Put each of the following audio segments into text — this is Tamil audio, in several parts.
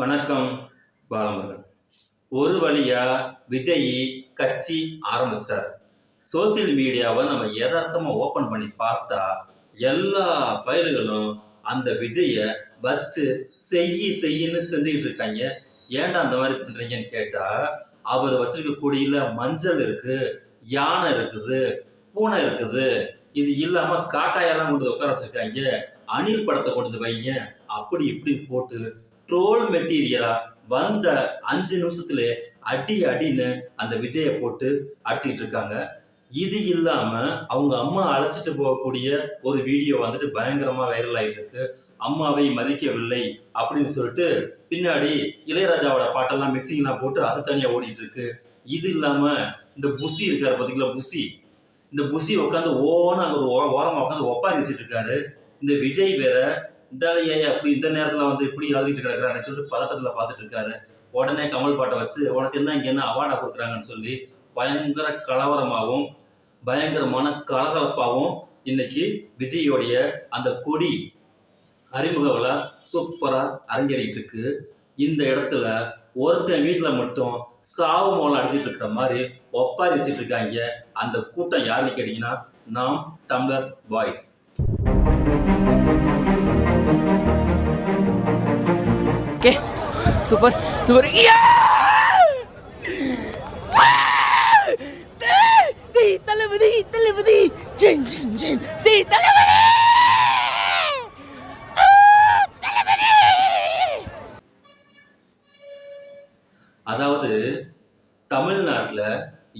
வணக்கம் பாலமுருகன். ஒரு வழியா விஜய் கட்சி ஆரம்பிச்சிட்டார். சோசியல் மீடியாவை நம்ம எதார்த்தமாக ஓப்பன் பண்ணி பார்த்தா எல்லா பயிர்களும் அந்த விஜய வச்சு செய்யி செய்யின்னு செஞ்சுக்கிட்டு இருக்காங்க. ஏன்டா அந்த மாதிரி பண்றீங்கன்னு கேட்டா அவர் வச்சிருக்க மஞ்சள் இருக்கு யானை இருக்குது பூனை இருக்குது இது இல்லாம காக்காயெல்லாம் கொண்டு உட்கார வச்சிருக்காங்க. அணில் படத்தை கொண்டு வந்து வைங்க அப்படி இப்படி போட்டு ட்ரோல் மெட்டீரியலா வந்த அஞ்சு நிமிஷத்துல அடி அடின்னு அந்த விஜயை போட்டு அடிச்சுக்கிட்டு இருக்காங்க. இது இல்லாம அவங்க அம்மா அழைச்சிட்டு போகக்கூடிய ஒரு வீடியோ வந்துட்டு பயங்கரமா வைரல் ஆயிட்டு இருக்கு அம்மாவை மதிக்கவில்லை அப்படின்னு சொல்லிட்டு பின்னாடி இளையராஜாவோட பாட்டெல்லாம் மிக்சிங்லாம் போட்டு அது தனியா ஓடிட்டு இருக்கு இது இல்லாம இந்த புசி இருக்காரு பாத்தீங்களா புசி இந்த புசி உட்காந்து ஓன அங்க ஒரு ஓர- ஓரமா உட்காந்து ஒப்பாரி வச்சுட்டு இருக்காரு இந்த விஜய் வேற இந்த ஏன் அப்படி இந்த நேரத்துல வந்து இப்படி எழுதிட்டு கிடக்குறான்னு சொல்லிட்டு பதட்டத்துல பார்த்துட்டு இருக்காரு. உடனே கமல் பாட்டை வச்சு உனக்கு என்ன இங்க என்ன அவார்டா கொடுக்குறாங்கன்னு சொல்லி பயங்கர கலவரமாகவும் பயங்கரமான கலகலப்பாகவும் இன்னைக்கு விஜயோடைய அந்த கொடி அறிமுக விழா சூப்பரா அரங்கேறிட்டு இருக்கு. இந்த இடத்துல ஒருத்தன் வீட்டுல மட்டும் சாவு மோளம் அடிச்சிட்டு இருக்கிற மாதிரி ஒப்பாரி வச்சுட்டு இருக்காங்க. அந்த கூட்டம் யாருன்னு கேட்டீங்கன்னா நாம் தமிழர் boys okay super super Thalapathy Thalapathy தீ தளபதி அதாவது தமிழ்நாட்டில்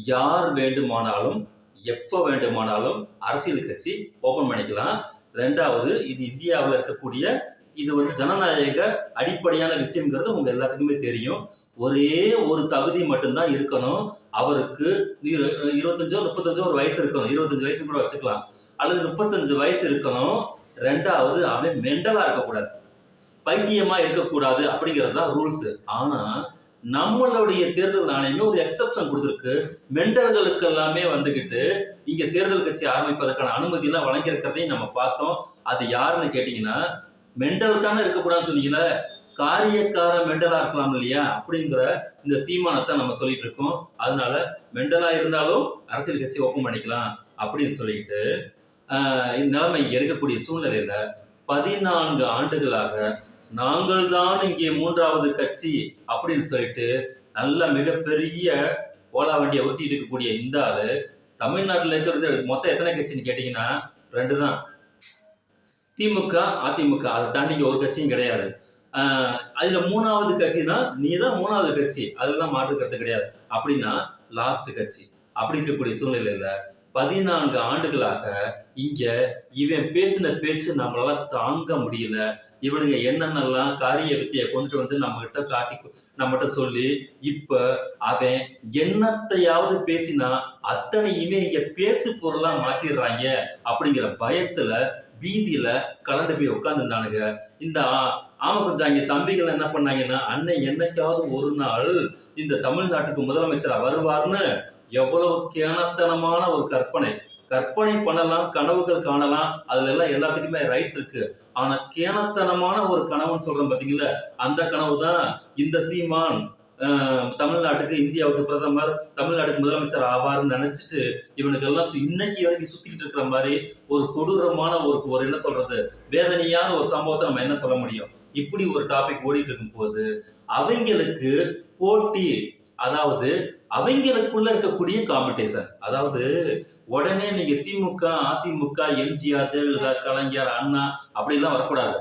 யார் வேண்டுமானாலும் எப்போ வேண்டுமானாலும் அரசியல் கட்சி ஓபன் பண்ணிக்கலாம். ரெண்டாவது இது இந்தியாவில் இருக்கக்கூடிய இது வந்து ஜனநாயக அடிப்படையான விஷயங்கிறது உங்க எல்லாத்துக்குமே தெரியும். ஒரே ஒரு தகுதி மட்டும்தான் இருக்கணும். அவருக்கு இரு- இருபத்தஞ்சோ முப்பத்தஞ்சோ ஒரு வயசு இருக்கணும். இருபத்தஞ்சு வயசு கூட வச்சுக்கலாம். அல்லது முப்பத்தஞ்சு வயசு இருக்கணும். ரெண்டாவது அவன் மெண்டலா இருக்கக்கூடாது. பைத்தியமா இருக்கக்கூடாது அப்படிங்கிறது தான் ரூல்ஸ். ஆனா நம்மளுடைய தேர்தல் ஆணையமே ஒரு எக்ஸப்ஷன் கொடுத்துருக்கு. மெண்டல்களுக்கு எல்லாமே வந்துகிட்டு இங்க தேர்தல் கட்சி ஆரம்பிப்பதற்கான அனுமதி எல்லாம் வழங்கியிருக்கிறதையும் நம்ம பார்த்தோம். அது யாருன்னு கேட்டீங்கன்னா மெண்டல் தானே இருக்கக்கூடாதுன்னு சொன்னீங்களே காரியக்கார மெண்டலா இருக்கலாம் இல்லையா? அப்படிங்கிற இந்த சீமானத்தை நம்ம சொல்லிட்டு இருக்கோம். அதனால மெண்டலா இருந்தாலும் அரசியல் கட்சி ஓப்பன் பண்ணிக்கலாம் அப்படின்னு சொல்லிட்டு இந்நிலைமை நிலைமை இருக்கக்கூடிய சூழ்நிலையில பதினான்கு ஆண்டுகளாக நாங்கள் தான் இங்கே மூன்றாவது கட்சி அப்படின்னு சொல்லிட்டு நல்ல மிகப்பெரிய ஓலா வண்டியை ஒட்டிட்டு இருக்கக்கூடிய இந்த ஆளு தமிழ்நாட்டில் இருக்கிறது மொத்தம் எத்தனை கட்சின்னு கேட்டிங்கன்னா ரெண்டு தான் திமுக அதிமுக. அதை தாண்டி இங்க ஒரு கட்சியும் கிடையாது. ஆஹ் அதுல மூணாவது கட்சினா நீ தான் மூணாவது கட்சி. அதெல்லாம் மாற்று கருத்து கிடையாது. அப்படின்னா லாஸ்ட் கட்சி. அப்படி இருக்கக்கூடிய சூழ்நிலையில பதினான்கு ஆண்டுகளாக இங்க இவன் பேசின பேச்சு நம்மளால தாங்க முடியல. இவனுங்க என்னென்னலாம் காரிய வித்தியை கொண்டு வந்து நம்ம கிட்ட காட்டி நம்மகிட்ட சொல்லி இப்ப அவன் என்னத்தையாவது பேசினா அத்தனையுமே இங்க பேசு பொருளா மாத்திடுறாங்க. அப்படிங்கிற பயத்துல பீதியில கலந்து போய் உட்காந்துருந்தானுங்க இந்த ஆமாம் ஆமா கொஞ்சம் இங்க தம்பிகள் என்ன பண்ணாங்கன்னா அன்னை என்னைக்காவது ஒரு நாள் இந்த தமிழ்நாட்டுக்கு முதலமைச்சரா வருவார்னு எவ்வளவு கேனத்தனமான ஒரு கற்பனை. கற்பனை பண்ணலாம் கனவுகள் காணலாம் அதுல எல்லாம் எல்லாத்துக்குமே ரைட்ஸ் இருக்கு. ஆனா கேனத்தனமான ஒரு கனவுன்னு சொல்றோம் பாத்தீங்களா? அந்த கனவு தான் இந்த சீமான். தமிழ்நாட்டுக்கு இந்தியாவுக்கு பிரதமர் தமிழ்நாட்டுக்கு முதலமைச்சர் ஆவார்னு நினைச்சிட்டு இவனுக்கெல்லாம் சு- இன்னைக்கு வரைக்கும் சுத்திக்கிட்டு இருக்கிற மாதிரி ஒரு கொடூரமான ஒரு ஒரு என்ன சொல்றது வேதனையான ஒரு சம்பவத்தை நம்ம என்ன சொல்ல முடியும்? இப்படி ஒரு டாபிக் ஓடிட்டு இருக்கும் போது அவங்களுக்கு போட்டி அதாவது அவங்களுக்குள்ள இருக்கக்கூடிய காம்படிஷன் அதாவது உடனே நீங்க திமுக அதிமுக எம்ஜிஆர் ஜெயலலிதா கலைஞர் அண்ணா அப்படிலாம் வரக்கூடாது.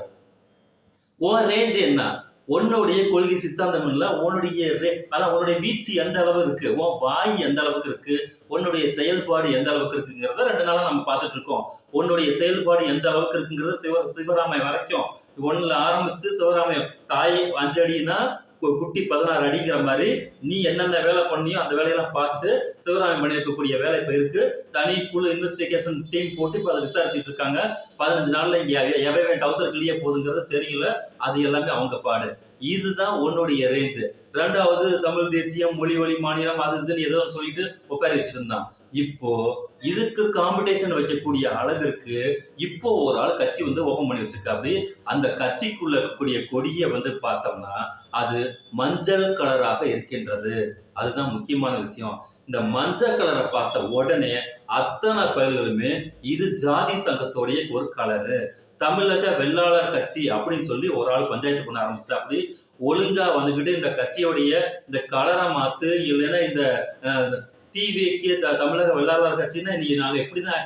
ஓ ரேஞ்ச் என்ன? உன்னுடைய கொள்கை சித்தாந்தம் இல்ல உன்னுடைய ரே- அதான் உன்னுடைய வீச்சு எந்த அளவு இருக்கு உன் வாய் எந்த அளவுக்கு இருக்கு உன்னுடைய செயல்பாடு எந்த அளவுக்கு இருக்குங்கிறத ரெண்டு நாளா நம்ம பார்த்துட்டு இருக்கோம். உன்னுடைய செயல்பாடு எந்த அளவுக்கு இருக்குங்கிறத சிவ சிவராமைய வரைக்கும். ஒண்ணுல ஆரம்பிச்சு சிவராமையம் தாய் அஞ்சு அடினா கு- குட்டி பதினாறு அடிங்கிற மாதிரி நீ என்னென்ன வேலை பண்ணியோ அந்த வேலையெல்லாம் பார்த்துட்டு சிவராமன் பண்ணியிருக்கக்கூடிய வேலை இப்போ இருக்கு. தனி குழு இன்வெஸ்டிகேஷன் டீம் போட்டு இப்போ அதை விசாரிச்சுட்டு இருக்காங்க. பதினஞ்சு நாளில் இங்கே எவ- டவுசர் கிளியே போகுதுங்கிறது தெரியல. அது எல்லாமே அவங்க பாடு. இதுதான் உன்னுடைய ரேஞ்ச் ரெண்டாவது தமிழ் தேசியம் மொழி வழி மாநிலம் அது இதுன்னு ஏதோ சொல்லிட்டு ஒப்பாரி வச்சுட்டு இருந்தான் இப்போ இதுக்கு காம்படிஷன் வைக்கக்கூடிய அளவிற்கு இப்போ ஒரு ஆள் கட்சி வந்து ஓபன் பண்ணி வச்சிருக்காரு அந்த கட்சிக்குள்ள இருக்கக்கூடிய கொடியை வந்து பார்த்தோம்னா அது மஞ்சள் கலராக இருக்கின்றது. அதுதான் முக்கியமான விஷயம். இந்த மஞ்சள் கலரை பார்த்த உடனே அத்தனை பேர்களுமே இது ஜாதி சங்கத்தோடைய ஒரு கலரு தமிழக வெள்ளாளர் கட்சி அப்படின்னு சொல்லி ஒரு ஆள் பஞ்சாயத்து பண்ண ஆரம்பிச்சிட்டா அப்படி ஒழுங்கா வந்துகிட்டு இந்த கட்சியோடைய இந்த கலரை மாத்து இல்லைன்னா இந்த டிவிக்கு தமிழக வெள்ளாளர் கட்சின்னா நீ நாங்க எப்படிதான்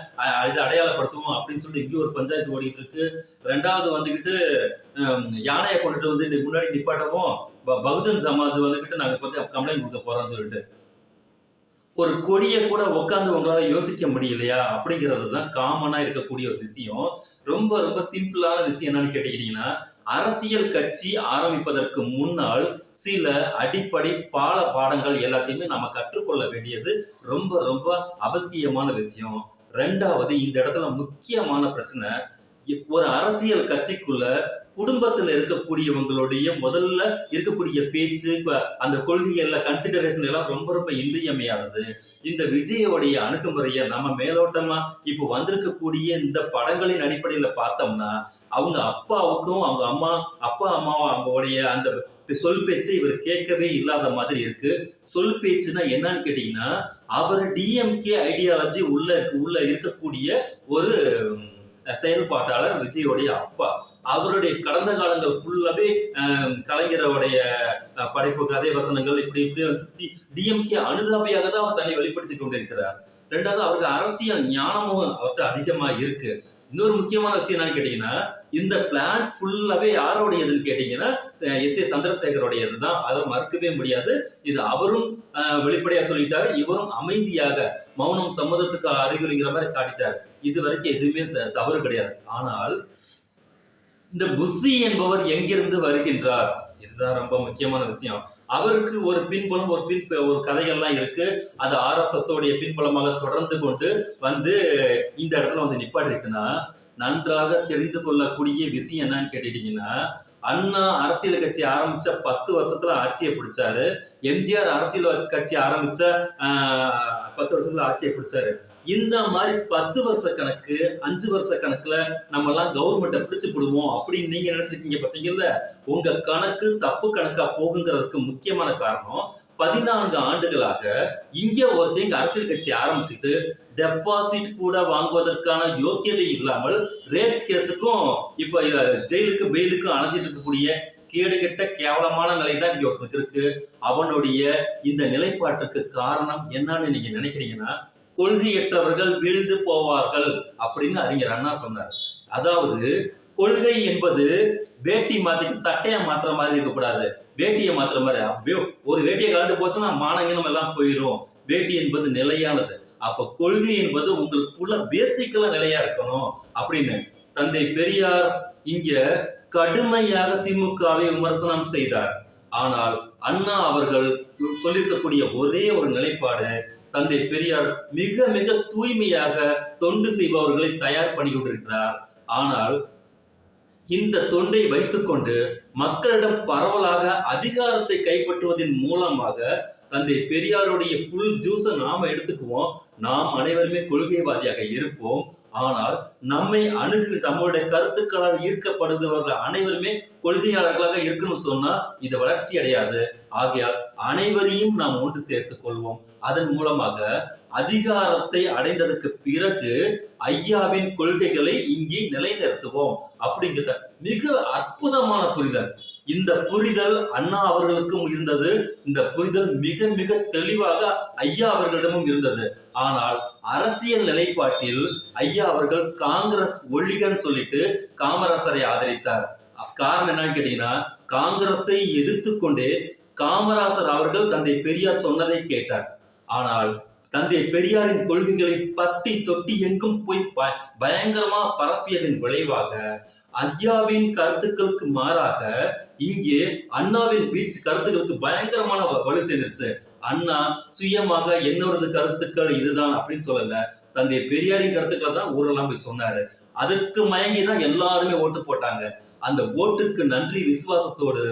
இதை அடையாளப்படுத்துவோம் அப்படின்னு சொல்லி இங்கே ஒரு பஞ்சாயத்து ஓடிட்டு இருக்கு ரெண்டாவது வந்துகிட்டு யானையை கொண்டுட்டு வந்து முன்னாடி நிப்பாட்டவும் ப- பகுஜன் சமாஜ் வந்துகிட்டு நாங்க பத்தி கம்ப்ளைண்ட் கொடுக்க போறோம்னு சொல்லிட்டு. ஒரு கொடியை கூட உட்காந்து உங்களால யோசிக்க முடியலையா அப்படிங்கிறது தான் காமனா இருக்கக்கூடிய ஒரு விஷயம். ரொம்ப ரொம்ப சிம்பிளான விஷயம் என்னன்னு கேட்டீங்கன்னா அரசியல் கட்சி ஆரம்பிப்பதற்கு முன்னால் சில அடிப்படை பால பாடங்கள் எல்லாத்தையுமே நம்ம கற்றுக்கொள்ள வேண்டியது ரொம்ப ரொம்ப அவசியமான விஷயம். ரெண்டாவது இந்த இடத்துல முக்கியமான பிரச்சனை ஒரு அரசியல் கட்சிக்குள்ள குடும்பத்துல இருக்கக்கூடியவங்களுடைய முதல்ல இருக்கக்கூடிய பேச்சு அந்த கொள்கைகள்ல கன்சிடரேஷன் எல்லாம் ரொம்ப ரொம்ப இன்றியமையாதது. இந்த விஜயோடைய அணுகுமுறையை நம்ம மேலோட்டமா இப்போ வந்திருக்கக்கூடிய இந்த படங்களின் அடிப்படையில பார்த்தோம்னா அவங்க அப்பாவுக்கும் அவங்க அம்மா அப்பா அம்மாவும் அவங்களுடைய அந்த சொல் பேச்சு இவர் கேட்கவே இல்லாத மாதிரி இருக்கு. சொல் பேச்சுன்னா என்னன்னு கேட்டீங்கன்னா அவர் டிஎம்கே ஐடியாலஜி உள்ள உள்ள இருக்கக்கூடிய ஒரு செயல்பாட்டாளர் விஜயோடைய அப்பா. அவருடைய கடந்த காலங்கள் ஃபுல்லாவே கலைஞரோடைய படைப்பு கதை வசனங்கள் இப்படி இப்படி வந்து டிஎம்கே அனுதாபியாக தான் அவர் தன்னை வெளிப்படுத்தி கொண்டிருக்கிறார். ரெண்டாவது அவருக்கு அரசியல் ஞானமும் அவர்கிட்ட அதிகமா இருக்கு. இன்னொரு முக்கியமான விஷயம் என்னன்னு கேட்டீங்கன்னா இந்த பிளான் ஃபுல்லாவே யாரோடையதுன்னு கேட்டீங்கன்னா எஸ் ஏ சந்திரசேகரோடையது தான். அதை மறுக்கவே முடியாது. இது அவரும் அஹ், வெளிப்படையா சொல்லிட்டாரு. இவரும் அமைதியாக மௌனம் சம்மதத்துக்கு அறிகுறிங்கிற மாதிரி காட்டிட்டார். இது வரைக்கும் எதுவுமே தவறு கிடையாது. ஆனால் இந்த புஸ்ஸி என்பவர் எங்கிருந்து வருகின்றார்? இதுதான் ரொம்ப முக்கியமான விஷயம். அவருக்கு ஒரு பின்புலம் ஒரு பின் ஒரு கதைகள்லாம் இருக்கு. அது ஆர்எஸ்எஸ் உடைய பின்புலமாக தொடர்ந்து கொண்டு வந்து இந்த இடத்துல வந்து நிப்பாட்டிருக்குன்னா நன்றாக தெரிந்து கொள்ளக்கூடிய விஷயம் என்னன்னு கேட்டுட்டீங்கன்னா அண்ணா அரசியல் கட்சி ஆரம்பிச்ச பத்து வருஷத்துல ஆட்சியை பிடிச்சாரு. எம்ஜிஆர் அரசியல் கட்சி ஆரம்பிச்ச பத்து வருஷத்துல ஆட்சியை பிடிச்சாரு. இந்த மாதிரி பத்து வருஷ கணக்கு அஞ்சு வருஷ கணக்குல நம்ம எல்லாம் கவர்மெண்ட்டை பிடிச்சு போடுவோம் அப்படின்னு நீங்க நினைச்சிருக்கீங்க பாத்தீங்கல்ல உங்க கணக்கு தப்பு கணக்கா போகுங்கிறதுக்கு முக்கியமான காரணம் பதினான்கு ஆண்டுகளாக இங்கே ஒருத்தங்க அரசியல் கட்சி ஆரம்பிச்சுட்டு டெபாசிட் கூட வாங்குவதற்கான யோக்கியதை இல்லாமல் ரேப் கேஸுக்கும் இப்போ ஜெயிலுக்கு பெயிலுக்கும் அணைஞ்சிட்டு இருக்கக்கூடிய கேடுகட்ட கேவலமான நிலை தான் இங்கே ஒருத்தருக்கு இருக்கு. அவனுடைய இந்த நிலைப்பாட்டுக்கு காரணம் என்னன்னு நீங்க நினைக்கிறீங்கன்னா கொள்கையற்றவர்கள் வீழ்ந்து போவார்கள் அப்படின்னு அறிஞர் அண்ணா சொன்னார். அதாவது கொள்கை என்பது வேட்டி மாத்தி சட்டையை மாத்துற மாதிரி இருக்கக்கூடாது. வேட்டியை மாத்துற மாதிரி அப்பயோ ஒரு வேட்டியை கலந்து போச்சுன்னா மானங்கனம் எல்லாம் போயிடும் வேட்டி என்பது நிலையானது. அப்ப கொள்கை என்பது உங்களுக்குள்ள பேசிக்கலா நிலையா இருக்கணும் அப்படின்னு தந்தை பெரியார் இங்க கடுமையாக திமுகவை விமர்சனம் செய்தார். ஆனால் அண்ணா அவர்கள் சொல்லியிருக்கக்கூடிய ஒரே ஒரு நிலைப்பாடு தந்தை பெரியார் மிக மிக தூய்மையாக தொண்டு செய்பவர்களை தயார் பண்ணி கொண்டிருக்கிறார். ஆனால் இந்த தொண்டை வைத்துக்கொண்டு மக்களிடம் பரவலாக அதிகாரத்தை கைப்பற்றுவதன் மூலமாக தந்தை பெரியாருடைய ஃபுல் ஜூஸை நாம எடுத்துக்குவோம். நாம் அனைவருமே கொள்கைவாதியாக இருப்போம். ஆனால் நம்மை அணுகு நம்மளுடைய கருத்துக்களால் ஈர்க்கப்படுகிறவர்கள் அனைவருமே கொள்கையாளர்களாக இருக்கணும்னு சொன்னா இது வளர்ச்சி அடையாது. ஆகையால் அனைவரையும் நாம் ஒன்று சேர்த்துக் கொள்வோம். அதன் மூலமாக அதிகாரத்தை அடைந்ததற்கு பிறகு ஐயாவின் கொள்கைகளை இங்கே நிலைநிறுத்துவோம் அப்படிங்கிற மிக அற்புதமான புரிதல். இந்த புரிதல் அண்ணா அவர்களுக்கும் இருந்தது. இந்த புரிதல் மிக மிக தெளிவாக ஐயா அவர்களிடமும் இருந்தது. ஆனால் அரசியல் நிலைப்பாட்டில் ஐயா அவர்கள் காங்கிரஸ் ஒழிகன்னு சொல்லிட்டு காமராசரை ஆதரித்தார். காரணம் என்னன்னு கேட்டீங்கன்னா காங்கிரஸை எதிர்த்து கொண்டே காமராசர் அவர்கள் தந்தை பெரியார் சொன்னதை கேட்டார். ஆனால் தந்தை பெரியாரின் கொள்கைகளை பத்தி தொட்டி எங்கும் போய் ப- பயங்கரமா பரப்பியதன் விளைவாக ஐயாவின் கருத்துக்களுக்கு மாறாக இங்கே அண்ணாவின் பீச் கருத்துக்களுக்கு பயங்கரமான வலு சேர்ந்துருச்சு. அண்ணா சுயமாக என்னோடது கருத்துக்கள் இதுதான் அப்படின்னு சொல்லல. தந்தை பெரியாரின் கருத்துக்களை தான் ஊரெல்லாம் போய் சொன்னாரு. அதுக்கு மயங்கி தான் எல்லாருமே ஓட்டு போட்டாங்க. அந்த ஓட்டுக்கு நன்றி விசுவாசத்தோடு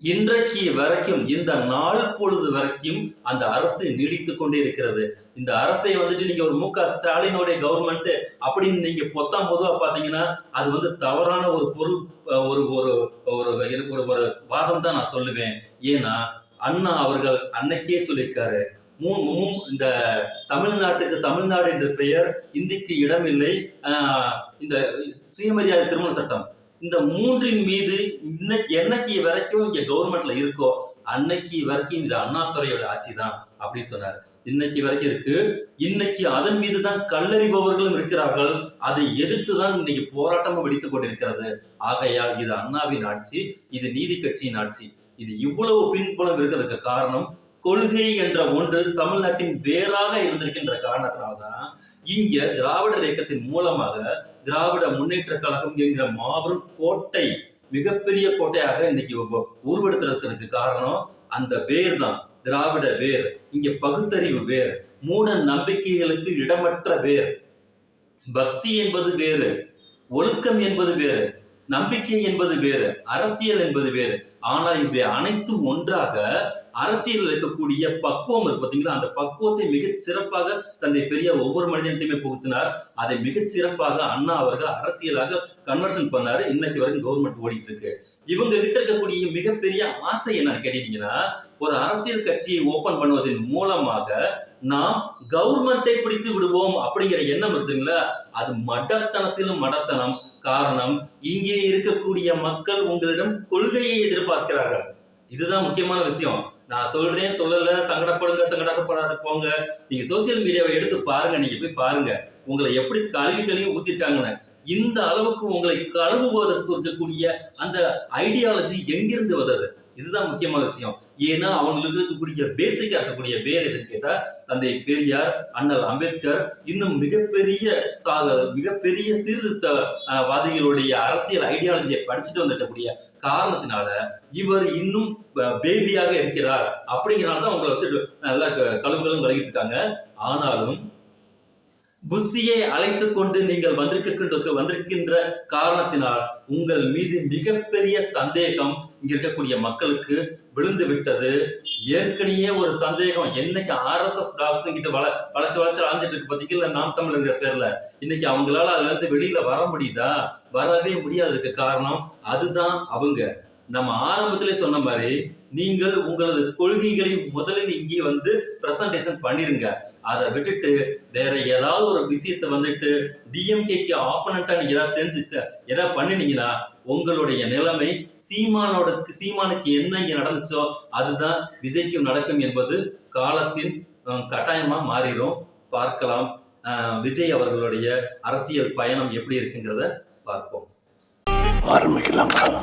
இன்றைக்கு வரைக்கும் இந்த நாள் பொழுது வரைக்கும் அந்த அரசு நீடித்து கொண்டே இருக்கிறது இந்த அரசை வந்துட்டு நீங்க ஒரு மு க ஸ்டாலினுடைய கவர்மெண்ட் அப்படின்னு நீங்க பொத்தாம் பொதுவா பாத்தீங்கன்னா அது வந்து தவறான ஒரு பொருள் ஒரு ஒரு ஒரு எனக்கு ஒரு ஒரு வாதம் தான் நான் சொல்லுவேன். ஏன்னா அண்ணா அவர்கள் அன்னைக்கே சொல்லியிருக்காரு. மூ மூ- இந்த தமிழ்நாட்டுக்கு தமிழ்நாடு என்ற பெயர் இந்திக்கு இடமில்லை. இந்த சுயமரியாதை திருமண சட்டம். இந்த மூன்றின் மீது இன்னைக்கு என்னைக்கு வரைக்கும் இங்க கவர்மெண்ட்ல இருக்கோ அன்னைக்கு வரைக்கும் இது அண்ணாத்துறையோட ஆட்சி தான் அப்படின்னு சொன்னார். இன்னைக்கு வரைக்கும் இருக்கு. இன்னைக்கு அதன் மீது தான் கல்லறிபவர்களும் இருக்கிறார்கள். அதை எதிர்த்து தான் இன்னைக்கு போராட்டமும் வெடித்துக் கொண்டிருக்கிறது. ஆகையால் இது அண்ணாவின் ஆட்சி இது நீதி கட்சியின் ஆட்சி. இது இவ்வளவு பின்புலம் இருக்கிறதுக்கு காரணம் கொள்கை என்ற ஒன்று தமிழ்நாட்டின் வேறாக இருந்திருக்கின்ற காரணத்தினால்தான் இங்க திராவிடர் இயக்கத்தின் மூலமாக திராவிட முன்னேற்ற கழகம் என்கிற மாபெரும் கோட்டை மிகப்பெரிய கோட்டையாக இன்னைக்கு உருவெடுத்திருக்கிறதுக்கு காரணம் அந்த வேர் தான் திராவிட வேர். இங்க பகுத்தறிவு வேர் மூட நம்பிக்கைகளுக்கு இடமற்ற வேர். பக்தி என்பது வேறு ஒழுக்கம் என்பது வேறு. நம்பிக்கை என்பது வேறு அரசியல் என்பது வேறு. ஆனால் இவை அனைத்தும் ஒன்றாக அரசியல் இருக்கக்கூடிய பக்குவம் இருக்கு அந்த பக்குவத்தை மிக சிறப்பாக தந்தை பெரியார் ஒவ்வொரு மனிதன்ட்டையுமே புகுத்தினார். அதை மிக சிறப்பாக அண்ணா அவர்கள் அரசியலாக கன்வர்ஷன் பண்ணாரு. இன்னைக்கு வரைக்கும் கவர்மெண்ட் ஓடிட்டு இருக்கு. இவங்க கிட்ட இருக்கக்கூடிய மிகப்பெரிய ஆசை என்னன்னு கேட்டீங்கன்னா ஒரு அரசியல் கட்சியை ஓபன் பண்ணுவதன் மூலமாக நாம் கவர்மெண்ட்டை பிடித்து விடுவோம் அப்படிங்கிற எண்ணம் இருக்குதுங்களா? அது மடத்தனத்திலும் மடத்தனம். காரணம் இங்கே இருக்கக்கூடிய மக்கள் உங்களிடம் கொள்கையை எதிர்பார்க்கிறார்கள். இதுதான் முக்கியமான விஷயம். நான் சொல்றேன் சொல்லல சங்கடப்படுங்க சங்கடப்படாத போங்க. நீங்க சோசியல் மீடியாவை எடுத்து பாருங்க நீங்க போய் பாருங்க. உங்களை எப்படி கழுவி கழுவி ஊத்திட்டாங்கன்னு. இந்த அளவுக்கு உங்களை கழுவுவதற்கு இருக்கக்கூடிய அந்த ஐடியாலஜி எங்கிருந்து வந்தது? இதுதான் முக்கியமான விஷயம். ஏன்னா அவங்களுக்கு இருக்கக்கூடிய பேசிக்கா இருக்கக்கூடிய பேர் எதுன்னு கேட்டா தந்தை பெரியார் அண்ணல் அம்பேத்கர் இன்னும் மிகப்பெரிய மிகப்பெரிய சீர்திருத்த வாதிகளுடைய அரசியல் ஐடியாலஜியை படிச்சுட்டு வந்துட்டக்கூடிய காரணத்தினால இவர் இன்னும் பேபியாக இருக்கிறார். அப்படிங்கிறனால தான் அவங்களை வச்சுட்டு நல்லா க- கழுவுகளும் கழுவிட்டு இருக்காங்க. ஆனாலும் புஷியை அழைத்து கொண்டு நீங்கள் வந்திருக்கின்ற வந்திருக்கின்ற காரணத்தினால் உங்கள் மீது மிகப்பெரிய சந்தேகம் இங்க இருக்கக்கூடிய மக்களுக்கு விழுந்து விட்டது. ஏற்கனவே ஒரு சந்தேகம். என்னைக்கு ஆர்எஸ்எஸ் டாக்ஸ் கிட்ட வள வளைச்சு வளைச்சு அலைஞ்சிட்டு இருக்கு பாத்தீங்களா நாம் தமிழங்கிற பேர்ல. இன்னைக்கு அவங்களால அதுல இருந்து வெளியில வர முடியுதா? வரவே முடியாததுக்கு காரணம் அதுதான் அவங்க. நம்ம ஆரம்பத்திலே சொன்ன மாதிரி நீங்கள் உங்களது கொள்கைகளை முதலில் இங்கே வந்து பிரசன்டேஷன் பண்ணிருங்க. அதை விட்டுட்டு வேற ஏதாவது ஒரு விஷயத்தை வந்துட்டு டிஎம்கேக்கு ஆப்பனண்டா நீங்க ஏதாவது செஞ்சு ஏதாவது பண்ணினீங்கன்னா உங்களுடைய நிலைமை சீமானோட சீமானுக்கு என்ன இங்க நடந்துச்சோ அதுதான் விஜய்க்கும் நடக்கும் என்பது காலத்தின் கட்டாயமா மாறிடும் பார்க்கலாம். விஜய் அவர்களுடைய அரசியல் பயணம் எப்படி இருக்குங்கிறத பார்ப்போம். ஆரம்பிக்கலாங்களா